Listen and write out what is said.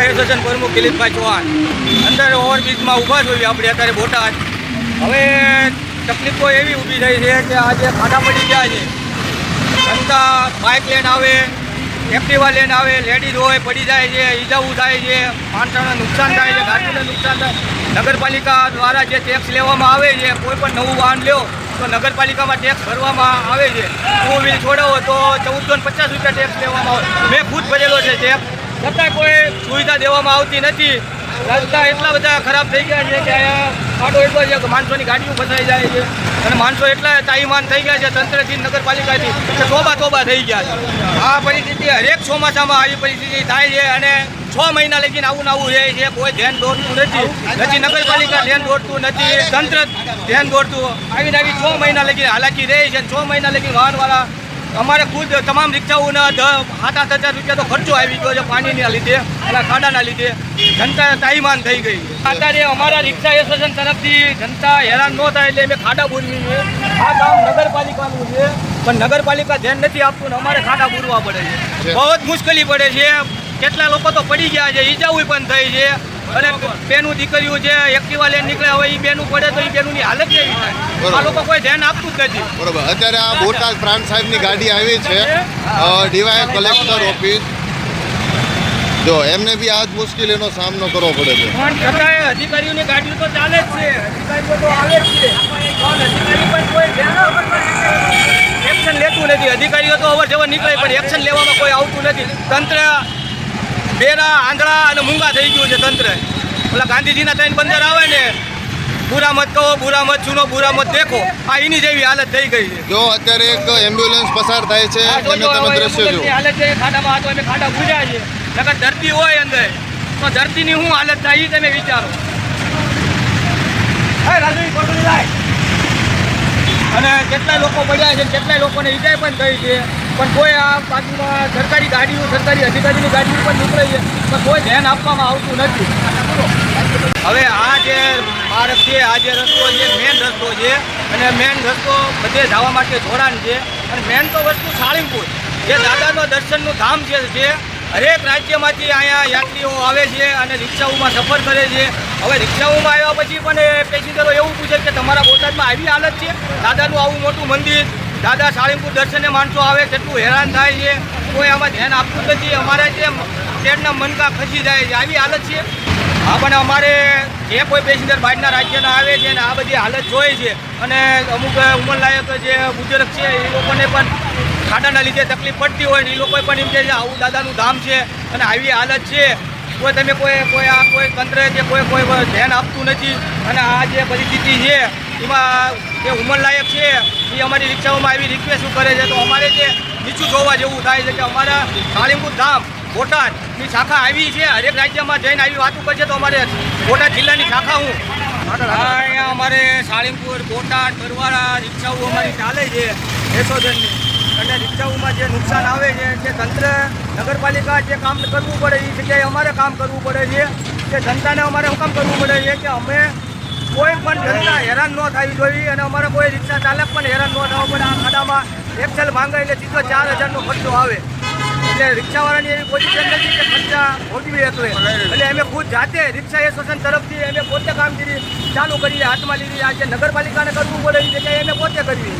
રિક્ષા association પ્રમુખ દિલીપભાઈ ચૌહાણ. અંદર ઓવરબ્રિજમાં ઊભા જોઈએ આપણે અત્યારે બોટાદ. હવે તકલીફો એવી ઊભી થઈ છે કે આજે ખાડા પડી ગયા છે. જનતા બાઇક લેન આવે એક્ટિવા લેન આવે લેડીઝ હોય, પડી જાય છે ઈજાવું થાય છે, માણસોને નુકસાન થાય છે ગાડીને નુકસાન થાય. નગરપાલિકા દ્વારા જે ટેક્સ લેવામાં આવે છે, કોઈ પણ નવું વાહન લ્યો, તો નગરપાલિકામાં ટેક્સ ભરવામાં આવે છે. ટુ વ્હીલ છોડાવો તો ચૌદસો પચાસ રૂપિયા ટેક્સ લેવામાં આવે. મેં ખુદ ભરેલો છે ટેક્સ છતાંય કોઈ સુવિધા દેવામાં આવતી નથી. રસ્તા એટલા બધા ખરાબ થઈ ગયા છે કે અહીંયા ફાટો એટલો છે કે માણસોની ગાડીઓ ફસાઈ જાય છે. અને માણસો એટલા તાઈમાન થઈ ગયા છે તંત્રથી નગરપાલિકાથી કે તોબા તોબા થઈ ગયા છે. આ પરિસ્થિતિ હરેક ચોમાસામાં આવી પરિસ્થિતિ થાય છે અને છ મહિના લગીને આવું આવું રહે છે. કોઈ ધ્યાન દોડતું નથી. નથી નગરપાલિકા ધ્યાન દોડતું નથી. તંત્ર ધ્યાન દોડતું આવીને આવી છ મહિના લગીને હાલાકી રહે છે છ મહિના લગીને વાહનવાળા અમારે ખુદ તમામ રિક્ષાઓના સાત આઠ હજાર રૂપિયા તો ખર્ચો આવી ગયો છે પાણીના લીધે અને ખાડાના લીધે. જનતા તાઈમાન થઈ ગઈ. અત્યારે અમારા રિક્ષા એસોસિએશન તરફથી જનતા હેરાન ન થાય એટલે અમે ખાડા પૂરવી છે આ કામ નગરપાલિકાનું છે. પણ નગરપાલિકા ધ્યાન નથી આપતું ને અમારે ખાડા પૂરવા પડે છે. બહુ જ મુશ્કેલી પડે છે. કેટલા લોકો તો પડી ગયા છે. ઈજાઓ પણ થઈ છે. અને બેનું દીકરીઓ જે એક્ટિવા લઈને નીકળ્યા હોય એ બેનું પડે તો એ બેનુંની હાલત કેવી થાય આ લોકો કોઈ ધ્યાન આપતું જ નથી. બરોબર. અત્યારે આ બોટાદ પ્રાંત સાહેબની ગાડી આવી છે. DY collector office. જો એમને બી આ જ મુશ્કેલીનો સામનો કરવો પડે છે. પણ છતાંય અધિકારીઓની ગાડીઓ તો ચાલે જ છે. અધિકારીઓ તો આવે જ છે. પણ અધિકારી પણ કોઈ ધ્યાન એક્શન લેતું નથી. અધિકારીઓ તો અવર જવર નીકળે પણ એક્શન લેવામાં કોઈ આવતું નથી. તંત્ર બેરા આંધળા અને મૂંગા થઈ ગયું છે તંત્ર. ઓલા ગાંધીજીના ત્રણ બંદર આવે ને બુરા મત કહો બુરા મત સુનો બુરા મત દેખો આ એની જેવી હાલત થઈ ગઈ છે. જો અત્યારે એક એમ્બ્યુલન્સ પસાર થાય છે તમે દ્રશ્ય એમ્બ્યુલન્સની હાલત છે ખાડામાં હતો તો અમે ખાડા પૂજ્યા છે નકર ધરતી હોય અંદર. તો ધરતીની શું હાલત થાય એ તમે વિચારો. અને કેટલા લોકો પડ્યા છે કેટલાય લોકોને ઈજાય પણ થઈ છે. પણ કોઈ આ બાજુમાં સરકારી ગાડીઓ, સરકારી અધિકારીની ગાડીઓ પણ નીકળે છે. પણ કોઈ ધ્યાન આપવામાં આવતું નથી. હવે આ જે માર્ગ છે, આ જે રસ્તો છે મેન રસ્તો છે અને મેન રસ્તો બધે જવા માટે જોડાણ છે. અને મેન તો વસ્તુ સાળીમપુર જે દાદાનો દર્શનનું ધામ છે, જે હરેક રાજ્યમાંથી અહીંયા યાત્રીઓ આવે છે અને રિક્ષાઓમાં સફર કરે છે. હવે રિક્ષાઓમાં આવ્યા પછી પણ પેસેન્જરો એવું પૂછે કે તમારા બોટાદમાં આવી હાલત છે? દાદાનું આવું મોટું મંદિર દાદા સાળીમપુર દર્શને માણસો આવે કેટલું હેરાન થાય છે. કોઈ આમાં ધ્યાન આપતું નથી. અમારે જે ટ્રેનના મનકા ખસી જાય છે. આવી હાલત છે. હા, પણ અમારે જે કોઈ પેસેન્જર બહારના રાજ્યના આવે છે અને આ બધી હાલત જોઈ છે. અને અમુક ઉંમરલાયક જે બુજુર્ગ છે, એ લોકોને પણ ખાડાના લીધે તકલીફ પડતી હોય ને એ લોકો પણ એમ કહે છે, આવું દાદાનું ધામ છે. અને આવી હાલત છે. કોઈ તમે કોઈ કોઈ આ કોઈ તંત્ર છે કોઈ કોઈ ધ્યાન આપતું નથી. અને આ જે પરિસ્થિતિ છે એમાં જે ઉંમરલાયક છે, એ અમારી રિક્ષાઓમાં આવી રિક્વેસ્ટ કરે છે, તો અમારે જે નીચું જોવા જેવું થાય છે કે અમારા કાળીંગપુર ધામ, બોટાદની શાખા આવી છે, હરેક રાજ્યમાં જઈને આવી વાતો કરશે તો અમારે બોટાદ જિલ્લાની શાખા હું. અહીંયા અમારે સાળીમપુર બોટાદ, બરવાળા રિક્ષાઓ અમારી ચાલે છે એસોસિએશનની અને રિક્ષાઓમાં જે નુકસાન આવે છે તે તંત્ર, નગરપાલિકા જે કામ કરવું પડે, એ જગ્યાએ અમારે કામ કરવું પડે છે, કે જનતાને અમારે કામ કરવું પડે છે, કે અમે કોઈ પણ જનતા હેરાન ન થવી જોઈએ અને અમારે કોઈ રિક્ષા ચાલક પણ હેરાન ન થવા પડે. આ ખાડામાં એક્સેલ માંગે એટલે સીધો ચાર હજારનો ખર્ચો આવે. એટલે રિક્ષાવાળાની એવી પોઝિશન નથી કે ખર્ચા ભોગવી હતો એટલે અમે ખુદ જાતે રિક્ષા એસોસિએશન તરફથી અમે પોતે કામગીરી ચાલુ કરીને હાથમાં લીધી. આ જે નગરપાલિકાને કરવું પડે એ જગ્યાએ અમે પોતે કરવી.